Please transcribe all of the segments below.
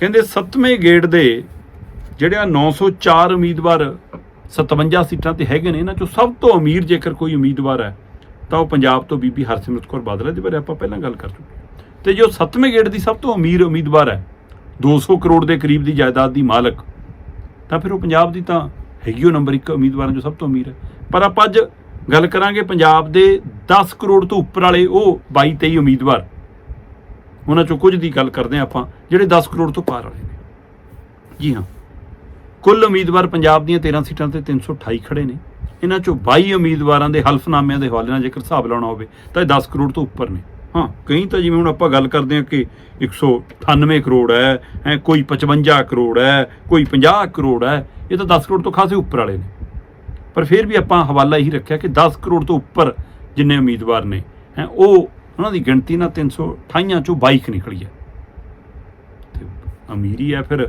ਕਹਿੰਦੇ 7ਵੇਂ ਗੇੜ ਦੇ ਜਿਹੜਿਆ 904 ਉਮੀਦਵਾਰ 57 ਸੀਟਾਂ ਤੇ ਹੈਗੇ ਨੇ, ਇਹਨਾਂ ਚੋਂ ਸਭ ਤੋਂ ਅਮੀਰ ਜੇਕਰ ਕੋਈ ਉਮੀਦਵਾਰ ਹੈ, ਤਾਂ ਉਹ ਪੰਜਾਬ ਤੋਂ ਬੀਬੀ ਹਰਸਿਮਰਤ ਕੌਰ ਬਾਦਲ ਹੈ ਦੇ ਬਾਰੇ ਆਪਾਂ ਪਹਿਲਾਂ ਗੱਲ ਕਰ ਚੁੱਕੇ ਹਾਂ। ਤੇ ਜੋ 7ਵੇਂ ਗੇੜ ਦੀ ਸਭ ਤੋਂ ਅਮੀਰ ਉਮੀਦਵਾਰ ਹੈ 200 ਕਰੋੜ ਦੇ ਕਰੀਬ ਦੀ ਜਾਇਦਾਦ ਦੀ ਮਾਲਕ, ਤਾਂ ਫਿਰ ਉਹ ਪੰਜਾਬ ਦੀ ਤਾਂ ਹੈਗੀ ਉਹ ਨੰਬਰ 1 ਉਮੀਦਵਾਰਾਂ ਚੋਂ ਸਭ ਤੋਂ ਅਮੀਰ ਹੈ। ਪਰ ਆਪਾਂ ਅੱਜ ਗੱਲ ਕਰਾਂਗੇ ਪੰਜਾਬ ਦੇ 10 ਕਰੋੜ ਤੋਂ ਉੱਪਰ ਵਾਲੇ ਉਹ 22 23 ਉਮੀਦਵਾਰ। ਉਹਨਾਂ ਚੋਂ ਕੁਝ ਦੀ ਗੱਲ ਕਰਦੇ ਹਾਂ ਆਪਾਂ। ਜਿਹੜੇ 10 ਕਰੋੜ ਤੋਂ ਪਾਰ ਵਾਲੇ ਨੇ। ਜੀ ਹਾਂ। ਕੁੱਲ ਉਮੀਦਵਾਰ ਪੰਜਾਬ ਦੀਆਂ 13 ਸੀਟਾਂ ਤੇ 328 ਖੜੇ ਨੇ। ਇਹਨਾਂ ਚੋਂ 22 ਉਮੀਦਵਾਰਾਂ ਦੇ ਹਲਫਨਾਮਿਆਂ ਦੇ ਹਵਾਲੇ ਨਾਲ ਜੇਕਰ ਹਿਸਾਬ ਲਾਉਣਾ ਹੋਵੇ, ਤਾਂ ਇਹ 10 ਕਰੋੜ ਤੋਂ ਉੱਪਰ ਨੇ। ਹਾਂ, ਕਈ ਤਾਂ ਜਿਵੇਂ ਹੁਣ ਆਪਾਂ ਗੱਲ ਕਰਦੇ ਹਾਂ ਕਿ 198 ਕਰੋੜ ਹੈ ਹੈ, ਕੋਈ 55 ਕਰੋੜ ਹੈ, ਕੋਈ 50 ਕਰੋੜ ਹੈ, ਇਹ ਤਾਂ 10 ਕਰੋੜ ਤੋਂ ਖਾਸੇ ਉੱਪਰ ਵਾਲੇ ਨੇ। ਪਰ ਫਿਰ ਵੀ ਆਪਾਂ ਹਵਾਲਾ ਇਹੀ ਰੱਖਿਆ ਕਿ 10 ਕਰੋੜ ਤੋਂ ਉੱਪਰ ਜਿੰਨੇ ਉਮੀਦਵਾਰ ਨੇ, ਹੈ, ਉਹ ਉਹਨਾਂ ਦੀ ਗਿਣਤੀ ਨਾਲ 328 ਚੋਂ 22 ਨਿਕਲੀ ਹੈ। ਅਮੀਰੀ ਹੈ ਫਿਰ,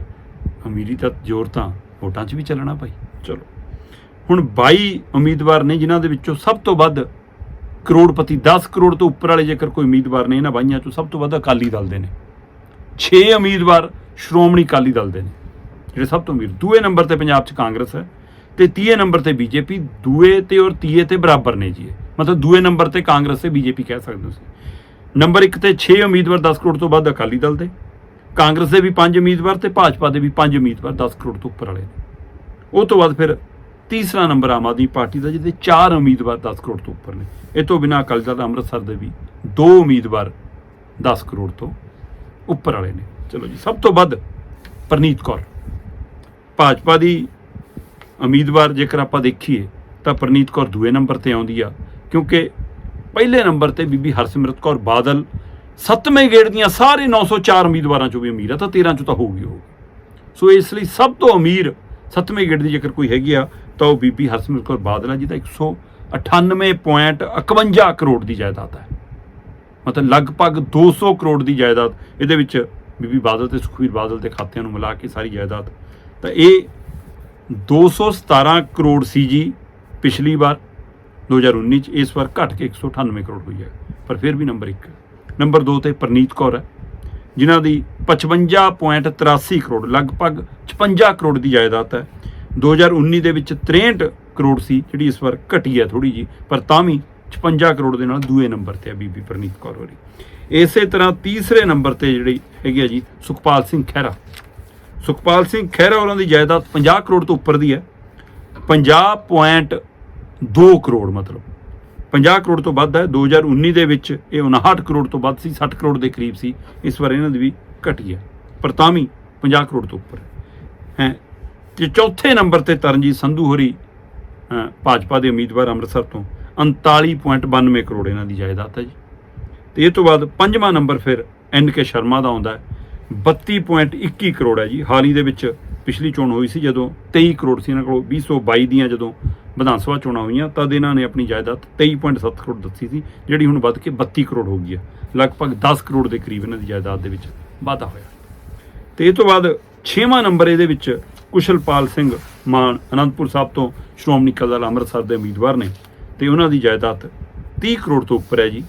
ਅਮੀਰੀ ਦਾ ਜ਼ੋਰ ਤਾਂ ਵੋਟਾਂ 'ਚ ਵੀ ਚੱਲਣਾ ਭਾਈ। ਚਲੋ। ਹੁਣ 22 ਉਮੀਦਵਾਰ ਨੇ ਜਿਨ੍ਹਾਂ ਦੇ ਵਿੱਚੋਂ ਸਭ ਤੋਂ ਵੱਧ ਕਰੋੜਪਤੀ 10 ਕਰੋੜ ਤੋਂ ਉੱਪਰ ਵਾਲੇ ਜੇਕਰ ਕੋਈ ਉਮੀਦਵਾਰ ਨੇ ਇਹਨਾਂ ਬਾਈਆਂ 'ਚੋਂ ਸਭ ਤੋਂ ਵੱਧ ਅਕਾਲੀ ਦਲ ਦੇ ਨੇ। 6 ਉਮੀਦਵਾਰ ਸ਼੍ਰੋਮਣੀ ਅਕਾਲੀ ਦਲ ਦੇ ਨੇ, ਜਿਹੜੇ ਸਭ ਤੋਂ ਅਮੀਰ। ਦੂਏ ਨੰਬਰ ਤੇ ਪੰਜਾਬ 'ਚ ਕਾਂਗਰਸ ਹੈ ਤੇ ਤੀਏ ਨੰਬਰ ਤੇ ਬੀਜੇਪੀ, ਦੂਏ ਤੇ ਔਰ ਤੀਏ ਤੇ ਬਰਾਬਰ ਨੇ ਜੀ ਮਤਲਬ ਦੂਏ ਨੰਬਰ ਤੇ ਕਾਂਗਰਸ ਤੇ ਬੀਜੇਪੀ ਕਹਿ ਸਕਦੇ ਹੋ ਤੁਸੀਂ। ਨੰਬਰ 1 ਤੇ 6 ਉਮੀਦਵਾਰ 10 ਕਰੋੜ ਤੋਂ ਵੱਧ ਅਕਾਲੀ ਦਲ ਦੇ। ਕਾਂਗਰਸ ਦੇ ਵੀ 5 ਉਮੀਦਵਾਰ ਤੇ ਭਾਜਪਾ ਦੇ ਵੀ 5 ਉਮੀਦਵਾਰ 10 ਕਰੋੜ ਤੋਂ ਉੱਪਰ ਵਾਲੇ ਨੇ। ਉਹ ਤੋਂ ਬਾਅਦ ਫਿਰ ਤੀਸਰਾ ਨੰਬਰ ਆਮ ਆਦਮੀ ਪਾਰਟੀ ਦਾ ਜਿਹਦੇ 4 ਉਮੀਦਵਾਰ 10 ਕਰੋੜ ਤੋਂ ਉੱਪਰ ਨੇ। ਇਹ ਤੋਂ ਬਿਨਾਂ ਅਕਾਲੀ ਦਲ ਅੰਮ੍ਰਿਤਸਰ ਦੇ ਵੀ 2 ਉਮੀਦਵਾਰ 10 ਕਰੋੜ ਤੋਂ ਉੱਪਰ ਵਾਲੇ ਨੇ। ਚਲੋ ਜੀ, ਸਭ ਤੋਂ ਵੱਧ ਪ੍ਰਨੀਤ ਕੌਰ। ਭਾਜਪਾ ਦੀ ਉਮੀਦਵਾਰ ਜੇਕਰ ਆਪਾਂ ਦੇਖੀਏ ਤਾਂ ਪ੍ਰਨੀਤ ਕੌਰ ਦੂਏ ਨੰਬਰ ਤੇ ਆਉਂਦੀ ਆ, ਕਿਉਂਕਿ ਪਹਿਲੇ ਨੰਬਰ ਤੇ ਬੀਬੀ ਹਰਸਿਮਰਤ ਕੌਰ ਬਾਦਲ ਸੱਤਵੇਂ ਗੇੜ ਦੀਆਂ ਸਾਰੇ 904 ਉਮੀਦਵਾਰਾਂ ਚੋਂ ਵੀ ਅਮੀਰ ਆ, ਤਾਂ 13 ਚੋਂ ਤਾਂ ਹੋਊਗੀ ਹੋਊਗੀ। ਸੋ ਇਸ ਲਈ ਸਭ ਤੋਂ ਅਮੀਰ ਸੱਤਵੇਂ ਗੇੜ ਦੀ ਜੇਕਰ ਕੋਈ ਹੈਗੀ ਆ, ਤਾਂ ਉਹ ਬੀਬੀ ਹਰਸਿਮਰਤ ਕੌਰ ਬਾਦਲ ਆ, ਜਿਹਦਾ 198.51 ਕਰੋੜ ਦੀ ਜਾਇਦਾਦ ਹੈ ਮਤਲਬ ਲਗਭਗ 200 ਕਰੋੜ ਦੀ ਜਾਇਦਾਦ, ਇਹਦੇ ਵਿੱਚ ਬੀਬੀ ਬਾਦਲ ਤੇ ਸੁਖਵੀਰ ਬਾਦਲ ਦੇ ਖਾਤਿਆਂ ਨੂੰ ਮਿਲਾ ਕੇ ਸਾਰੀ ਜਾਇਦਾਦ। ਤਾਂ ਇਹ 217 ਕਰੋੜ ਸੀ ਜੀ ਪਿਛਲੀ ਵਾਰ 2019 ਚ, ਇਸ ਵਾਰ ਘਟ ਕੇ 198 ਕਰੋੜ ਹੋਈ ਹੈ, ਪਰ ਫਿਰ ਵੀ ਨੰਬਰ 1 ਨੰਬਰ 2 ਤੇ ਪ੍ਰਨੀਤ ਕੌਰ ਹੈ, ਜਿਨ੍ਹਾਂ ਦੀ 55.83 ਕਰੋੜ, ਲਗਭਗ 56 ਕਰੋੜ ਦੀ ਜਾਇਦਾਦ ਹੈ। 2019 ਦੇ ਵਿੱਚ 63 ਕਰੋੜ ਸੀ, ਜਿਹੜੀ ਇਸ ਵਾਰ ਘਟੀ ਹੈ ਥੋੜੀ ਜੀ ਪਰ ਤਾਂ ਵੀ 56 ਕਰੋੜ ਦੇ ਨਾਲ ਦੂਏ ਨੰਬਰ ਤੇ ਹੈ ਬੀਬੀ ਪ੍ਰਨੀਤ ਕੌਰ ਹੋਰੀ। ਇਸੇ ਤਰ੍ਹਾਂ ਤੀਸਰੇ ਨੰਬਰ ਤੇ ਜਿਹੜੀ ਹੈਗੀ ਹੈ ਜੀ, ਸੁਖਪਾਲ ਸਿੰਘ ਖਹਿਰਾ। ਸੁਖਪਾਲ ਸਿੰਘ ਖਹਿਰਾ ਹੋਰਾਂ ਦੀ ਜਾਇਦਾਦ 50 ਕਰੋੜ ਤੋਂ ਉੱਪਰ ਦੀ ਹੈ 50.2 ਕਰੋੜ ਮਤਲਬ। 50 ਕਰੋੜ ਤੋਂ ਵੱਧ ਹੈ। 2019 ਦੇ ਵਿੱਚ ਇਹ 59 ਕਰੋੜ ਤੋਂ ਵੱਧ ਸੀ 60 ਕਰੋੜ ਦੇ ਕਰੀਬ ਸੀ। ਇਸ ਵਾਰ ਇਹਨਾਂ ਦੀ ਵੀ ਘਟੀ ਹੈ। ਪਰ ਤਾਂ ਵੀ 50 ਕਰੋੜ ਤੋਂ ਉੱਪਰ ਹੈ। ਤੇ ਚੌਥੇ ਨੰਬਰ ਤੇ ਤਰਨਜੀਤ ਸੰਧੂ ਹੋਰੀ ਭਾਜਪਾ ਦੇ ਉਮੀਦਵਾਰ ਅੰਮ੍ਰਿਤਸਰ ਤੋਂ 39.92 ਕਰੋੜ ਇਹਨਾਂ ਦੀ ਜਾਇਦਾਦ ਹੈ ਜੀ। ਤੇ ਇਹ ਤੋਂ ਬਾਅਦ ਪੰਜਵਾਂ ਨੰਬਰ ਫਿਰ ਐਨ ਕੇ ਸ਼ਰਮਾ ਦਾ ਆਉਂਦਾ ਹੈ। 32.21 ਕਰੋੜ ਹੈ ਜੀ। ਹਾਲ ਹੀ ਦੇ ਵਿੱਚ ਪਿਛਲੀ ਚੋਣ ਹੋਈ ਸੀ ਜਦੋਂ 23 ਕਰੋੜ ਸੀ ਇਹਨਾਂ ਕੋਲ। 2022 ਦੀਆਂ ਜਦੋਂ ਵਿਧਾਨ ਸਭਾ ਚੋਣਾਂ ਹੋਈਆਂ, ਤਦ ਇਹਨਾਂ ਨੇ ਆਪਣੀ ਜਾਇਦਾਦ 23.7 ਕਰੋੜ ਦੱਸੀ ਸੀ, ਜਿਹੜੀ ਹੁਣ ਵੱਧ ਕੇ 32 ਕਰੋੜ ਹੋ ਗਈ ਹੈ। ਲਗਭਗ 10 ਕਰੋੜ ਦੇ ਕਰੀਬ ਇਹਨਾਂ ਦੀ ਜਾਇਦਾਦ ਦੇ ਵਿੱਚ ਵਾਧਾ ਹੋਇਆ। ਤੇ ਇਹ ਤੋਂ ਬਾਅਦ 6ਵਾਂ ਨੰਬਰ ਇਹਦੇ ਵਿੱਚ ਕੁਸ਼ਲਪਾਲ ਸਿੰਘ ਮਾਨ, ਅਨੰਦਪੁਰ ਸਾਹਿਬ ਤੋਂ ਸ਼੍ਰੋਮਣੀ ਅਕਾਲੀ ਦਲ ਅੰਮ੍ਰਿਤਸਰ ਦੇ ਉਮੀਦਵਾਰ ਨੇ। ਤੇ ਉਹਨਾਂ ਦੀ ਜਾਇਦਾਦ 30 ਕਰੋੜ ਤੋਂ ਉੱਪਰ ਹੈ ਜੀ।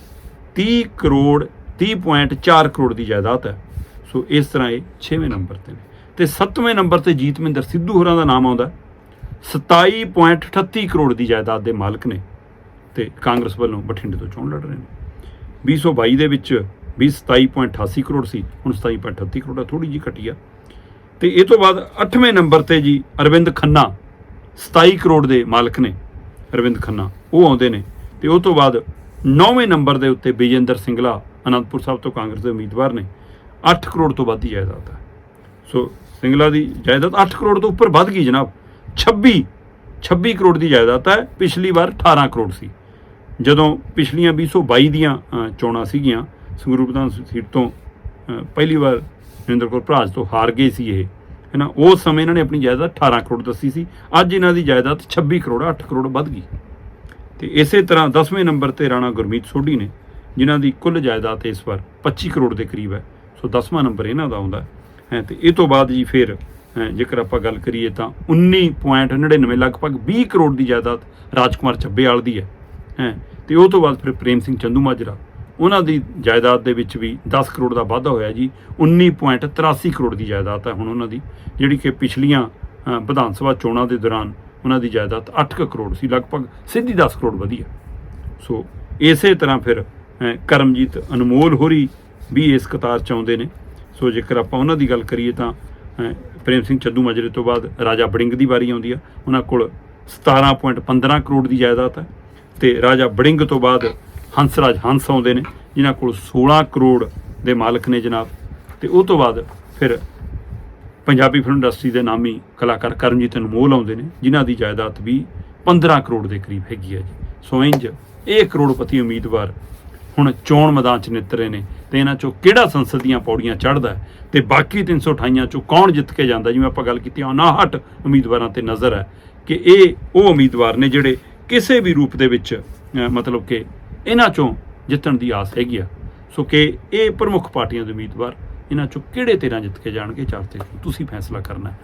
30 ਕਰੋੜ 30.4 ਕਰੋੜ ਦੀ ਜਾਇਦਾਦ ਹੈ। ਸੋ ਇਸ ਤਰ੍ਹਾਂ ਇਹ 6ਵੇਂ ਨੰਬਰ ਤੇ ਨੇ। ਤੇ 7ਵੇਂ ਨੰਬਰ ਤੇ ਜੀਤਮਿੰਦਰ ਸਿੱਧੂ ਹੋਰਾਂ ਦਾ ਨਾਮ ਆਉਂਦਾ। 27.38 ਕਰੋੜ ਦੀ ਜਾਇਦਾਦ ਦੇ ਮਾਲਕ ਨੇ ਤੇ ਕਾਂਗਰਸ ਵੱਲੋਂ ਬਠਿੰਡੇ ਤੋਂ ਚੋਣ ਲੜ ਰਹੇ ਨੇ। 2022 ਦੇ ਵਿੱਚ ਵੀ 27.88 ਕਰੋੜ ਸੀ, ਹੁਣ 27.38 ਕਰੋੜ ਥੋੜੀ ਜੀ ਘਟੀ ਆ। ਤੇ ਇਹ ਤੋਂ ਬਾਅਦ 8ਵੇਂ ਨੰਬਰ ਤੇ ਜੀ ਅਰਵਿੰਦ ਖੰਨਾ 27 ਕਰੋੜ ਦੇ ਮਾਲਕ ਨੇ ਅਰਵਿੰਦ ਖੰਨਾ, ਉਹ ਆਉਂਦੇ ਨੇ। ਤੇ ਉਹ ਤੋਂ ਬਾਅਦ 9ਵੇਂ ਨੰਬਰ ਦੇ ਉੱਤੇ ਵਿਜੇਂਦਰ ਸਿੰਗਲਾ, ਅਨੰਦਪੁਰ ਸਾਹਿਬ ਤੋਂ ਕਾਂਗਰਸ ਦੇ ਉਮੀਦਵਾਰ ਨੇ 8 ਕਰੋੜ ਤੋਂ ਵੱਧ ਦੀ ਜਾਇਦਾਦ ਹੈ ਸੋ ਸਿੰਗਲਾ ਦੀ ਜਾਇਦਾਦ 8 ਕਰੋੜ ਤੋਂ ਉੱਪਰ ਵੱਧ ਗਈ ਜਨਾਬ। 26 26 ਕਰੋੜ ਦੀ ਜਾਇਦਾਦ ਹੈ। ਪਿਛਲੀ ਵਾਰ 18 ਕਰੋੜ ਸੀ। ਜਦੋਂ ਪਿਛਲੀਆਂ 2022 ਦੀਆਂ ਚੋਣਾਂ ਸੀਗੀਆਂ, ਸੰਗਰੂਰ ਵਿਧਾਨ ਸੀਟ ਤੋਂ ਪਹਿਲੀ ਵਾਰ ਨਰਿੰਦਰ ਕੌਰ ਭਰਾਜ ਤੋਂ ਹਾਰ ਗਏ ਸੀ ਇਹ। ਹੈ ਨਾ ਉਸ ਸਮੇਂ ਇਹਨਾਂ ਨੇ ਆਪਣੀ ਜਾਇਦਾਦ 18 ਕਰੋੜ ਦੱਸੀ ਸੀ। ਅੱਜ ਇਹਨਾਂ ਦੀ ਜਾਇਦਾਦ 26 ਕਰੋੜ 8 ਕਰੋੜ ਵੱਧ ਗਈ। ਤੇ ਇਸੇ ਤਰ੍ਹਾਂ 10ਵੇਂ ਨੰਬਰ ਤੇ ਰਾਣਾ ਗੁਰਮੀਤ ਸੋਢੀ ਨੇ, ਜਿਨ੍ਹਾਂ ਦੀ ਕੁੱਲ ਜਾਇਦਾਦ ਇਸ ਵਾਰ 25 ਕਰੋੜ ਦੇ ਕਰੀਬ ਹੈ। ਸੋ 10ਵਾਂ ਨੰਬਰ ਇਹਨਾਂ ਦਾ ਆਉਂਦਾ ਹੈ। ਤੇ ਇਹ ਤੋਂ ਬਾਅਦ ਜੀ ਫਿਰ ਜੇਕਰ ਆਪਾਂ ਗੱਲ ਕਰੀਏ ਤਾਂ 19.99 ਲਗਭਗ 20 ਕਰੋੜ ਦੀ ਜਾਇਦਾਦ ਰਾਜਕੁਮਾਰ ਚੱਬੇਵਾਲ ਦੀ ਹੈ। ਹੈ, ਤੇ ਉਹ ਤੋਂ ਬਾਅਦ ਫਿਰ ਪ੍ਰੇਮ ਸਿੰਘ ਚੰਦੂ ਮਾਜਰਾ। ਉਹਨਾਂ ਦੀ ਜਾਇਦਾਦ ਦੇ ਵਿੱਚ ਵੀ 10 ਕਰੋੜ ਦਾ ਵਾਧਾ ਹੋਇਆ ਜੀ। 19.83 ਕਰੋੜ ਦੀ ਜਾਇਦਾਦ ਹੈ ਹੁਣ ਉਹਨਾਂ ਦੀ, ਜਿਹੜੀ ਕਿ ਪਿਛਲੀਆਂ ਵਿਧਾਨ ਸਭਾ ਚੋਣਾਂ ਦੇ ਦੌਰਾਨ ਉਹਨਾਂ ਦੀ ਜਾਇਦਾਦ 8 ਕਰੋੜ ਸੀ, ਲਗਭਗ ਸਿੱਧੀ 10 ਕਰੋੜ ਵਧੀ ਹੈ। ਸੋ ਇਸੇ ਤਰ੍ਹਾਂ ਫਿਰ ਕਰਮਜੀਤ ਅਨਮੋਲ ਹੋਰੀ ਵੀ ਇਸ ਕਤਾਰ ਚ ਆਉਂਦੇ ਨੇ। ਸੋ ਜੇਕਰ ਆਪਾਂ ਉਹਨਾਂ ਦੀ ਗੱਲ ਕਰੀਏ ਤਾਂ ਪ੍ਰੇਮ ਸਿੰਘ ਚੱਦੂ ਮਾਜਰੇ ਤੋਂ ਬਾਅਦ ਰਾਜਾ ਬੜਿੰਗ ਦੀ ਵਾਰੀ ਆਉਂਦੀ ਆ। ਉਹਨਾਂ ਕੋਲ 17.15 ਕਰੋੜ ਦੀ ਜਾਇਦਾਦ ਹੈ ਤੇ ਰਾਜਾ ਬੜਿੰਗ ਤੋਂ ਬਾਅਦ ਹੰਸਰਾਜ ਹੰਸ ਆਉਂਦੇ ਨੇ, ਜਿਨ੍ਹਾਂ ਕੋਲ 16 ਕਰੋੜ ਦੇ ਮਾਲਕ ਨੇ ਜਨਾਬ। ਤੇ ਉਹ ਤੋਂ ਬਾਅਦ ਫਿਰ ਪੰਜਾਬੀ ਫਿਲਮ ਇੰਡਸਟਰੀ ਦੇ ਨਾਮੀ ਕਲਾਕਾਰ ਕਰਮਜੀਤ ਅਨਮੋਲ ਆਉਂਦੇ ਨੇ, ਜਿਨ੍ਹਾਂ ਦੀ ਜਾਇਦਾਦ ਵੀ 15 ਕਰੋੜ ਦੇ ਕਰੀਬ ਹੈਗੀ ਹੈ ਜੀ। ਸੋ ਇੰਜ ਇਹ ਕਰੋੜਪਤੀ ਉਮੀਦਵਾਰ ਹੁਣ ਚੋਣ ਮੈਦਾਨ 'ਚ ਨਿਤਰੇ ਨੇ ਤੇ ਇਹਨਾਂ 'ਚੋਂ ਕਿਹੜਾ ਸੰਸਦ ਦੀਆਂ ਪੌੜੀਆਂ ਚੜ੍ਹਦਾ ਹੈ? ਤੇ ਬਾਕੀ 328 'ਚੋਂ ਕੌਣ ਜਿੱਤ ਕੇ ਜਾਂਦਾ ਜਿਵੇਂ ਆਪਾਂ ਗੱਲ ਕੀਤੀ 59 ਉਮੀਦਵਾਰਾਂ ਤੇ ਨਜ਼ਰ ਹੈ ਕਿ ਇਹ ਉਹ ਉਮੀਦਵਾਰ ਨੇ ਜਿਹੜੇ ਕਿਸੇ ਵੀ ਰੂਪ ਦੇ ਵਿੱਚ ਮਤਲਬ ਕਿ ਇਹਨਾਂ 'ਚੋਂ ਜਿੱਤਣ ਦੀ ਆਸ ਹੈਗੀ ਆ। ਸੋ ਕਿ ਇਹ ਪ੍ਰਮੁੱਖ ਪਾਰਟੀਆਂ ਦੇ ਉਮੀਦਵਾਰ ਇਹਨਾਂ 'ਚੋਂ ਕਿਹੜੇ 13 ਜਿੱਤ ਕੇ ਜਾਣਗੇ? ਚਾਰ ਤੇ ਤੁਸੀਂ ਫੈਸਲਾ ਕਰਨਾ